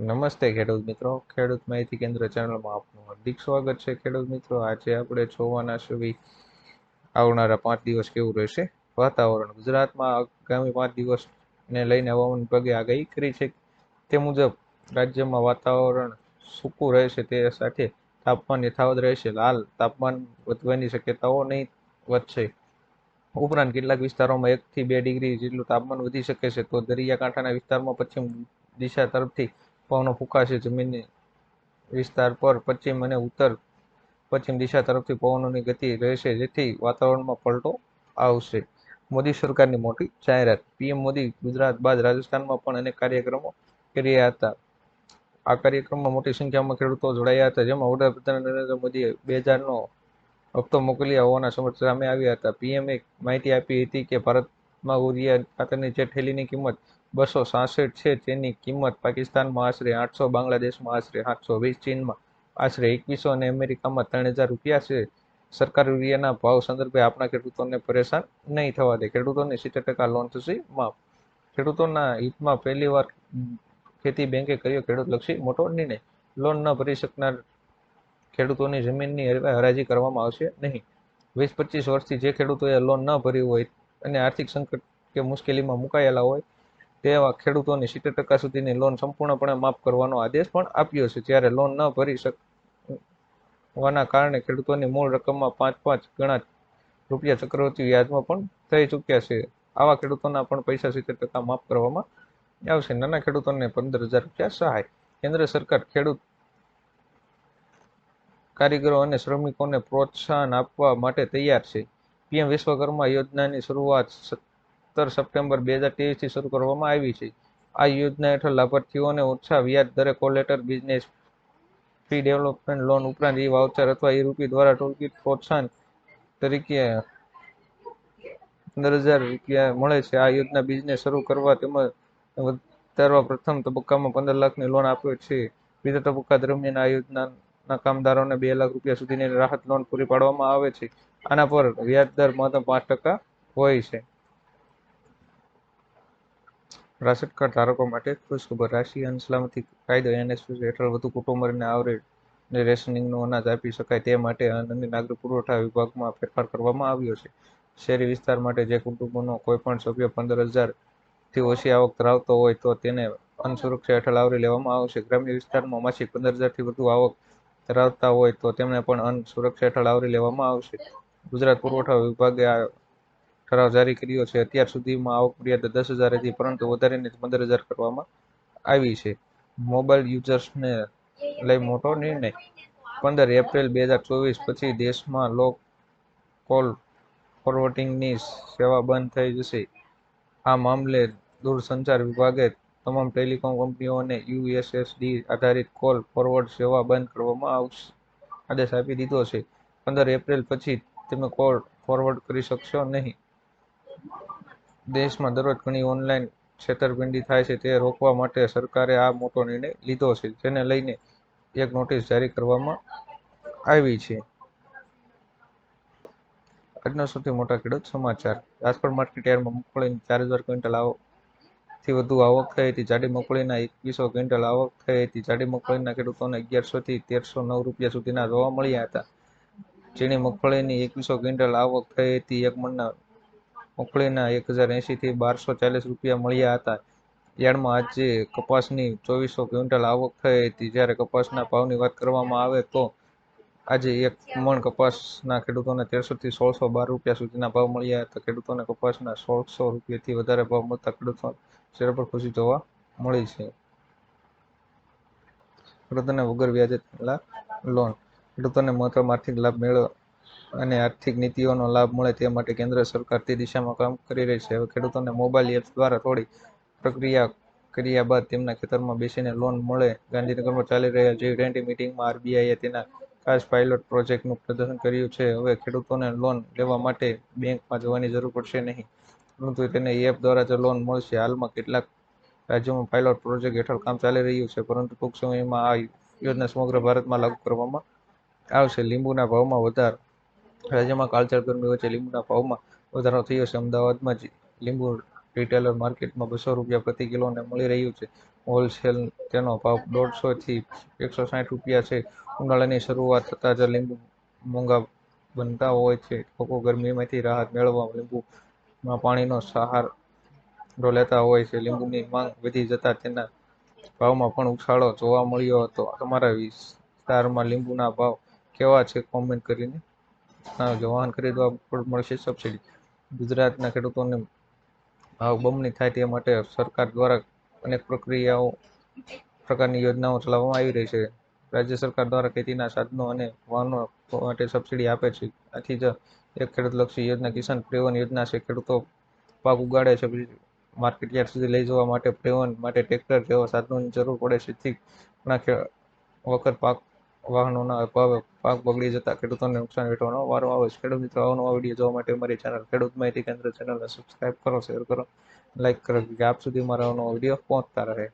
નમસ્તે ખેડૂત મિત્રો. ખેડૂત માહિતી કેન્દ્ર ચેનલમાં આપનું હાર્દિક સ્વાગત છે. ખેડૂત મિત્રો, આજે આપણે જોવાના છીએ આવનારા પાંચ દિવસ કેવું રહેશે? વાતાવરણ. ગુજરાતમાં આગામી પાંચ દિવસને લઈને હવામાન વિભાગે આગાહી કરી છે તે મુજબ રાજ્યમાં વાતાવરણ સૂકું રહેશે તે સાથે તાપમાન યથાવત રહેશે. લાલ તાપમાન વધવાની શક્યતાઓ નહીં વધશે ઉપરાંત કેટલાક વિસ્તારોમાં એકથી બે ડિગ્રી જેટલું તાપમાન વધી શકે છે. તો દરિયાકાંઠાના વિસ્તારમાં પશ્ચિમ દિશા તરફથી પવનો ફૂંકાશે જમીનની વિસ્તાર પર પશ્ચિમ અને ઉત્તર પશ્ચિમ દિશા તરફથી પવનોની ગતિ રહેશે, જેથી વાતાવરણમાં પલટો આવશે. મોદી સરકારની મોટી જાહેરાત. પીએમ મોદી ગુજરાત બાદ રાજસ્થાનમાં પણ અનેક કાર્યક્રમો કર્યા હતા. આ કાર્યક્રમમાં મોટી સંખ્યામાં ખેડૂતો જોડાયા હતા, જેમાં વડાપ્રધાન નરેન્દ્ર મોદીએ બે હજારનો હપ્તો મોકલ્યા હોવાના સમાચાર સામે આવ્યા હતા. પીએમએ માહિતી આપી હતી કે ભારતમાં ઉરિયા ખાતરની જે થેલીની કિંમત બસો સાસઠ છે. તેની કિંમત પાકિસ્તાનમાં આશરે આઠસો, બાંગ્લાદેશમાં આશરે સાતસો વીસ ચીનમાં આશરે એકવીસો અને અમેરિકામાં ત્રણ હજાર રૂપિયા છે. સરકાર યુરિયાના ભાવ સંદર્ભે આપણા ખેડૂતોને પરેશાન નહીં થવા દે. ખેડૂતોને સિત્તેર ટકા લોન થશે? માફ. ખેડૂતોના હિતમાં પહેલીવાર ખેતી બેંકે કર્યો ખેડૂતલક્ષી મોટો નિર્ણય. લોન ન ભરી શકનાર ખેડૂતોની જમીનની હરાજી કરવામાં આવશે નહીં. વીસ પચીસ વર્ષથી જે ખેડૂતોએ લોન ન ભરી હોય અને આર્થિક સંકટ કે મુશ્કેલીમાં મુકાયેલા હોય તેવા ખેડૂતોની સિત્તેર ટકા સુધીની લોન સંપૂર્ણપણે માફ કરવાનો આદેશ પણ આપ્યો છે. જ્યારે લોન ન ભરી શકવાના કારણે ખેડૂતોની મૂળ રકમમાં પાંચ પાંચ ગણા રૂપિયા ચક્રવર્તી વ્યાજમાં પણ થઈ ચૂક્યા છે. આવા ખેડૂતોના પણ પૈસા સિત્તેર ટકા માફ કરવામાં આવશે. નાના ખેડૂતોને પંદર હજાર રૂપિયા સહાય. કેન્દ્ર સરકાર ખેડૂત કારીગરો અને શ્રમિકોને પ્રોત્સાહન આપવા માટે તૈયાર છે. પીએમ વિશ્વકર્મા યોજનાની શરૂઆત સત્તર સપ્ટેમ્બર બે હજાર ત્રેવીસથી શરૂ કરવામાં આવી છે. આ યોજના હેઠળ લાભાર્થીઓને ઓછા વ્યાજ દરે collateral, business, fee development loan ઉપરાંત ઈ વાઉચર અથવા ઈ રૂપી દ્વારા ટોલકીટ પ્રોત્સાહન તરીકે પંદર હજાર રૂપિયા મળે છે. આ યોજના બિઝનેસ શરૂ કરવા તેમજ વધારવા પ્રથમ તબક્કામાં પંદર લાખની લોન આપે છે. બીજા તબક્કા દરમિયાન આ યોજનાના કામદારોને બે લાખ રૂપિયા સુધીની રાહત લોન પૂરી પાડવામાં આવે છે. આના પર વ્યાજ દર મહત્તમ પાંચ ટકા હોય છે. રાશન કાર્ડ ધારકો માટે ખુશખબર. રાશિ અને સલામતી કાયદો એનએસપી હેઠળ વધુ કુટુંબને આવરે રેશનિંગનું અનાજ આપી શકાય તે માટે અન્ન અને નાગરિક પુરવઠા વિભાગમાં ફેરફાર કરવામાં આવ્યો છે. શહેરી વિસ્તાર માટે જે કુટુંબોનો કોઈ પણ સભ્ય પંદર હજારથી ઓછી આવક ધરાવતો હોય તો તેને અન્ન સુરક્ષા હેઠળ આવરી લેવામાં આવશે. ગ્રામ્ય વિસ્તારમાં માસિક પંદર હજારથી વધુ આવક ધરાવતા હોય તો તેમને પણ અન્ન સુરક્ષા હેઠળ આવરી લેવામાં આવશે. ગુજરાત પુરવઠા વિભાગે આ ઠરાવ જારી કર્યો છે. અત્યાર સુધીમાં આવક મર્યાદા દસ હતી પરંતુ વધારીને પંદર હજાર કરવામાં આવી છે. મોબાઈલ યુઝર્સને લઈ મોટો નિર્ણય. પંદર એપ્રિલ બે હજાર ચોવીસ પછી દેશમાં લો કોલ ફોરવર્ડિંગની સેવા બંધ થઈ જશે. આ મામલે દૂરસંચાર વિભાગે તમામ ટેલિકોમ કંપનીઓને યુએસએસડી આધારિત કોલ ફોરવર્ડ સેવા બંધ કરવામાં આવશે. આદેશ આપી દીધો છે. પંદર એપ્રિલ પછી તમે કોલ ફોરવર્ડ કરી શકશો નહીં. દેશમાં દરરોજ ઘણી ઓનલાઈન છેતરપિંડી થાય છે, તે રોકવા માટે સરકારે આ મોટો નિર્ણય લીધો છે, જેને લઈને એક નોટિસ જારી કરવામાં આવી છે. આજના સૌથી મોટા ખેડૂત સમાચાર. રાજકોટ માર્કેટ યાર્ડમાં મગફળીની ચાર હજાર ક્વિન્ટલ આવકથી વધુ આવક થઈ હતી. જાડી મગફળીના એકવીસો ક્વિન્ટલ આવક થઈ હતી. જાડી મગફળીના ખેડૂતોને અગિયારસોથી તેરસો નવ રૂપિયા સુધીના જોવા મળ્યા હતા. ઝીણી મગફળીની એકવીસો ક્વિન્ટલ આવક થઈ હતી. એક મણના મગફળીના એક હજાર એંશીથી બારસો ચાલીસ રૂપિયા મળ્યા હતા. યાર્ડમાં આજે કપાસની ચોવીસો ક્વિન્ટલ આવક થઈ હતી. જ્યારે કપાસના ભાવની વાત કરવામાં આવે તો આજે એક મણ કપાસના ખેડૂતોને તેરસોથી સોળસો બાર રૂપિયા સુધીના ભાવ મળ્યા હતા. ખેડૂતોને કપાસના સોળસો રૂપિયાથી વધારે ભાવ મળતા ખેડૂતો ચહેરા પર ખુશી જોવા મળી છે. વગર વ્યાજે લોન ખેડૂતોને મહત્તમ આર્થિક લાભ મેળવે અને આર્થિક નીતિઓનો લાભ મળે તે માટે કેન્દ્ર સરકાર તે દિશામાં કામ કરી રહી છે. હવે ખેડૂતોને મોબાઈલ એપ્સ દ્વારા થોડી પ્રક્રિયા કર્યા બાદ તેમના ખેતરમાં બેસીને લોન મળે. ગાંધીનગરમાં ચાલી રહેલ જી ટ્વેન્ટી મિટિંગમાં આરબીઆઈએ તેના ખાસ પાયલોટ પ્રોજેક્ટનું પ્રદર્શન કર્યું છે. હવે ખેડૂતોને લોન લેવા માટે બેંકમાં જવાની જરૂર પડશે નહીં, પરંતુ તેને એપ દ્વારા જ લોન મળશે. હાલમાં કેટલાક રાજ્યોમાં પાયલોટ પ્રોજેક્ટ હેઠળ કામ ચાલી રહ્યું છે, પરંતુ ટૂંક સમયમાં આ યોજના સમગ્ર ભારતમાં લાગુ કરવામાં આવશે. લીંબુના ભાવમાં વધારો. રાજ્યમાં કાળઝાળ ગરમી વચ્ચે લીંબુના ભાવમાં વધારો થયો છે. અમદાવાદમાં જ લીંબુ રિટેલર માર્કેટમાં બસો રૂપિયા પ્રતિ કિલોને મળી રહ્યું છે. હોલસેલ તેનો ભાવ દોઢસો થી એકસો સાઠ રૂપિયા છે. ઉનાળાની શરૂઆત થતાં જ લીંબુ મોંઘા બનતા હોય છે. લોકો ગરમીમાંથી રાહત મેળવવા લીંબુમાં પાણીનો સહારો લેતા હોય છે. લીંબુની માંગ વધી જતા તેના ભાવમાં પણ ઉછાળો જોવા મળ્યો હતો. તમારા વિસ્તારમાં લીંબુના ભાવ કેવા છે કોમેન્ટ કરીને? જણાવજો વાહન ખરીદવા મળશે સબસિડી ગુજરાતના ખેડૂતોને ભાવ બમણી થાય તે માટે સરકાર દ્વારા અનેક પ્રક્રિયાઓ, પ્રકારની યોજનાઓ ચલાવવામાં આવી રહી છે. રાજ્ય સરકાર દ્વારા ખેતીના સાધનો અને વાહનો માટે સબસિડી આપે છે. આથી જ એક ખેડૂતલક્ષી યોજના કિસાન પ્રેવન યોજના છે. ખેડૂતો પાક ઉગાડે છે. માર્કેટ યાર્ડ સુધી લઈ જવા માટે પ્રેવન માટે ટ્રેક્ટર જેવા સાધનોની જરૂર પડે છે. ઘણા વખત પાક વાહનોના અભાવે પાક બગડી જતા ખેડૂતોને નુકસાન વેઠવાનો વારો આવે છે. ખેડૂત મિત્રો અવનવા વીડિયો જોવા માટે અમારી ચેનલ ખેડૂત માહિતી કેન્દ્ર ચેનલને સબસ્ક્રાઇબ કરો શેર કરો લાઇક કરો, કે આપ સુધી મારા નવો વીડિયો પહોંચતા રહે.